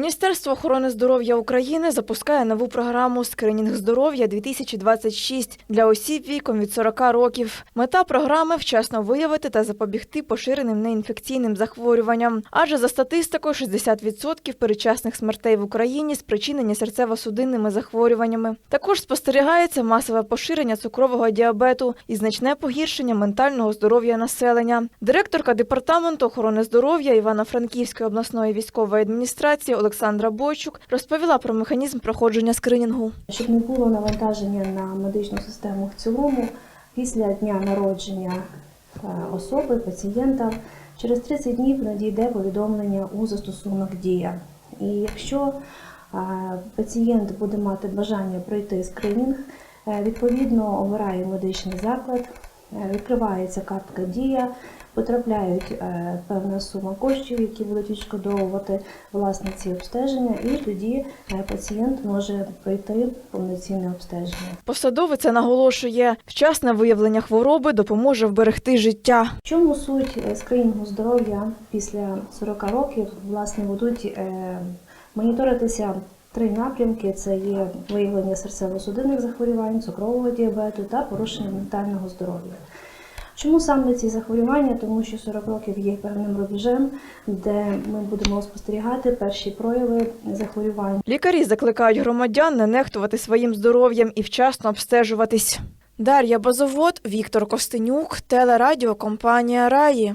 Міністерство охорони здоров'я України запускає нову програму Скринінг здоров'я 2026 для осіб віком від 40 років. Мета програми вчасно виявити та запобігти поширеним неінфекційним захворюванням. Адже за статистикою 60% передчасних смертей в Україні спричинені серцево-судинними захворюваннями. Також спостерігається масове поширення цукрового діабету і значне погіршення ментального здоров'я населення. Директорка департаменту охорони здоров'я Івано-Франківської обласної військової адміністрації Олександра Бойчук розповіла про механізм проходження скринінгу. Щоб не було навантаження на медичну систему в цілому, після дня народження е, особи, пацієнта, через 30 днів надійде повідомлення у застосунок Дія. І якщо е, пацієнт буде мати бажання пройти скринінг, е, відповідно обирає медичний заклад, відкривається картка Дія, потрапляють е, певна сума коштів, які будуть відшкодовувати власне ці обстеження, і тоді е, пацієнт може пройти повноцінне обстеження. Посадовиця наголошує, вчасне виявлення хвороби допоможе вберегти життя. В чому суть е, скринінгу здоров'я після 40 років? Власне, будуть е, моніторитися три напрямки: це є виявлення серцево-судинних захворювань, цукрового діабету та порушення ментального здоров'я. Чому саме ці захворювання? Тому що 40 років є певним рубежем, де ми будемо спостерігати перші прояви захворювань. Лікарі закликають громадян не нехтувати своїм здоров'ям і вчасно обстежуватись. Дар'я Базовод, Віктор Костенюк, телерадіокомпанія Раї.